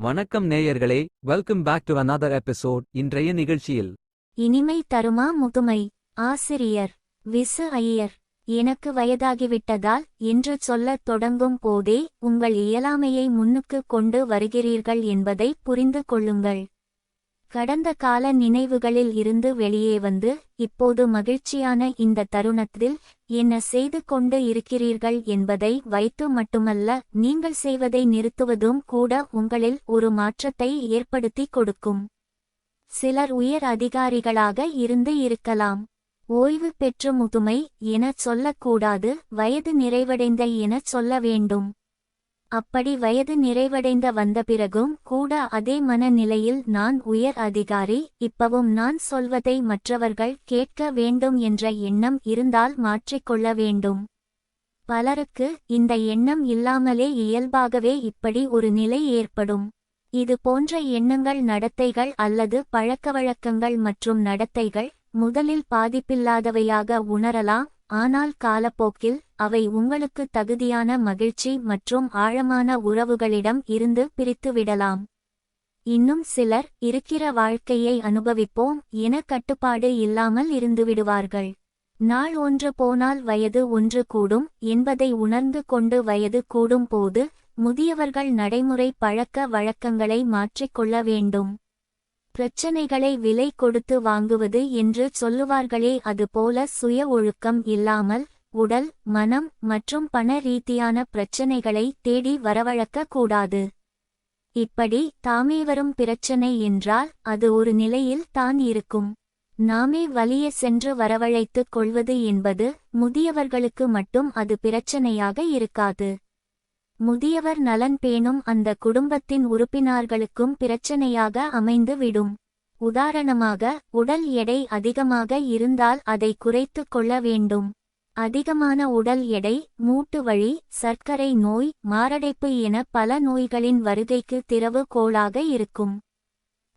வணக்கம் நேயர்களே welcome back to another episode இன்றைய நிகழ்ச்சியில். இனிமை தருமா முதுமை ஆசிரியர் விசு ஐயர் எனக்கு வயதாகிவிட்டதால் என்று சொல்லத் தொடங்கும் போதே உங்கள் இயலாமையை முன்னுக்கு கொண்டு வருகிறீர்கள் என்பதை புரிந்து கொள்ளுங்கள். கடந்த கால நினைவுகளில் இருந்து வெளியே வந்து இப்போது மகிழ்ச்சியான இந்த தருணத்தில் என்ன செய்து கொண்டு இருக்கிறீர்கள் என்பதை வைத்து மட்டுமல்ல நீங்கள் செய்வதை நிறுத்துவதும் கூட உங்களில் ஒரு மாற்றத்தை ஏற்படுத்தி கொடுக்கும். சிலர் உயர் அதிகாரிகளாக இருந்து இருக்கலாம். ஓய்வு பெற்று முதுமை எனச் சொல்லக்கூடாது வயது நிறைவடைந்த எனச் சொல்ல வேண்டும். அப்படி வயது நிறைவடைந்த வந்த பிறகும் கூட அதே மனநிலையில் நான் உயர் அதிகாரி இப்பவும் நான் சொல்வதை மற்றவர்கள் கேட்க வேண்டும் என்ற எண்ணம் இருந்தால் மாற்றிக்கொள்ள வேண்டும். பலருக்கு இந்த எண்ணம் இல்லாமலே இயல்பாகவே இப்படி ஒரு நிலை ஏற்படும். இது போன்ற எண்ணங்கள் நடத்தைகள் அல்லது பழக்கவழக்கங்கள் மற்றும் நடத்தைகள் முதலில் பாதிப்பில்லாதவையாக உணரலாம் ஆனால் காலப்போக்கில் அவை உங்களுக்கு தகுதியான மகிழ்ச்சி மற்றும் ஆழமான உறவுகளிடம் இருந்து பிரித்துவிடலாம். இன்னும் சிலர் இருக்கிற வாழ்க்கையை அனுபவிப்போம் என கட்டுப்பாடு இல்லாமல் இருந்துவிடுவார்கள். நாள் ஒன்று போனால் வயது ஒன்று கூடும் என்பதை உணர்ந்து கொண்டு வயது கூடும் போது முதியவர்கள் நடைமுறை பழக்க வழக்கங்களை மாற்றிக்கொள்ள வேண்டும். பிரச்சனைகளை விலை கொடுத்து வாங்குவது என்று சொல்லுவார்களே அதுபோல சுய ஒழுக்கம் இல்லாமல் உடல் மனம் மற்றும் பண ரீதியான பிரச்சனைகளை தேடி வரவழக்க கூடாது இப்படி தாமே வரும் பிரச்சனை என்றால் அது ஒரு நிலையில் தான் இருக்கும். நாமே வலிய சென்று வரவழைத்துக் கொள்வது என்பது முதியவர்களுக்கு மட்டும் அது பிரச்சனையாக இருக்காது. முதியவர் நலன் பேணும் அந்த குடும்பத்தின் உறுப்பினார்களுக்கும் பிரச்சனையாக அமைந்து விடும். உதாரணமாக உடல் எடை அதிகமாக இருந்தால் அதை குறைத்துக் கொள்ள வேண்டும். அதிகமான உடல் எடை மூட்டு வழி சர்க்கரை நோய் மாரடைப்பு என பல நோய்களின் வருகைக்கு திறவு கோளாக இருக்கும்.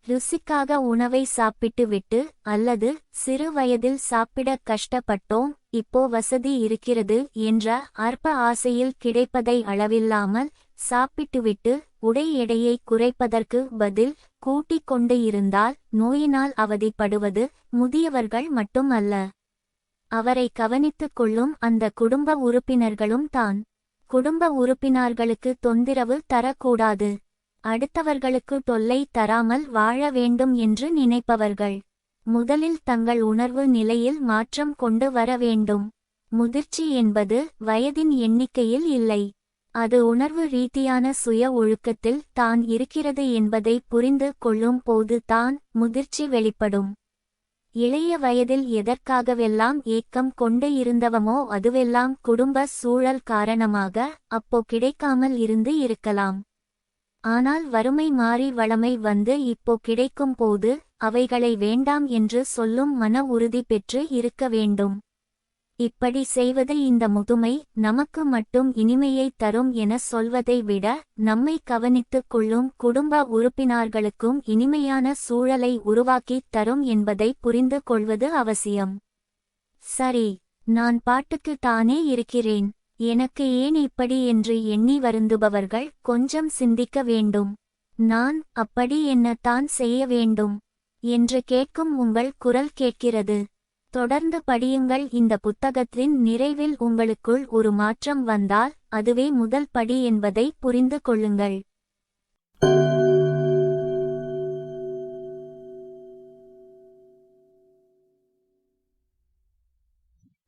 ருசிக்காக உணவை சாப்பிட்டுவிட்டு அல்லது சிறு வயதில் சாப்பிட கஷ்டப்பட்டோம் இப்போ வசதி இருக்கிறது என்ற அற்ப ஆசையில் கிடைப்பதை அளவில்லாமல் சாப்பிட்டுவிட்டு உடை எடையை குறைப்பதற்கு பதில் கூட்டிக் கொண்டு இருந்தால் நோயினால் அவதிப்படுவது முதியவர்கள் மட்டுமல்ல. அவரை கவனித்துக் கொள்ளும் அந்த குடும்ப உறுப்பினர்களும் தான். குடும்ப உறுப்பினர்களுக்கு தொந்திரவு தரக்கூடாது. அடுத்தவர்களுக்கு தொல்லை தராமல் வாழ வேண்டும் என்று நினைப்பவர்கள். முதலில் தங்கள் உணர்வு நிலையில் மாற்றம் கொண்டு வர வேண்டும். முதிர்ச்சி என்பது வயதின் எண்ணிக்கையில் இல்லை. அது உணர்வு ரீதியான சுய ஒழுக்கத்தில் தான் இருக்கிறது என்பதை புரிந்து கொள்ளும் போது தான் முதிர்ச்சி வெளிப்படும். இளைய வயதில் எதற்காகவெல்லாம் ஏக்கம் கொண்டு இருந்தவமோ அதுவெல்லாம் குடும்ப சூழல் காரணமாக அப்போ கிடைக்காமல் இருந்து இருக்கலாம். ஆனால் வறுமை மாறி வளமை வந்து இப்போ கிடைக்கும் போது அவைகளை வேண்டாம் என்று சொல்லும் மன உறுதி பெற்று இருக்க வேண்டும். இப்படி செய்வது இந்த முதுமை நமக்கு மட்டும் இனிமையை தரும் என சொல்வதை விட நம்மை கவனித்துக் கொள்ளும் குடும்ப உறுப்பினார்களுக்கும் இனிமையான சூழலை உருவாக்கித் தரும் என்பதை புரிந்து கொள்வது அவசியம். சரி நான் பாட்டுக்கு தானே இருக்கிறேன். எனக்கு ஏன் இப்படி என்று எண்ணி வருந்துபவர்கள் கொஞ்சம் சிந்திக்க வேண்டும். நான் அப்படி என்னத்தான் செய்ய வேண்டும். என்று கேட்கும் உங்கள் குரல் கேட்கிறது. தொடர்ந்து படியுங்கள். இந்த புத்தகத்தின் நிறைவில் உங்களுக்குள் ஒரு மாற்றம் வந்தால் அதுவே முதல் படி என்பதை புரிந்து கொள்ளுங்கள்.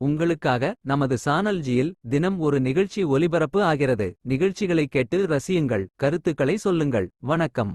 உங்களுக்காக நமது சானல்ஜியில் தினம் ஒரு நிகழ்ச்சி ஒலிபரப்பு ஆகிறது. நிகழ்ச்சிகளை கேட்டு ரசியுங்கள். கருத்துக்களை சொல்லுங்கள். வணக்கம்.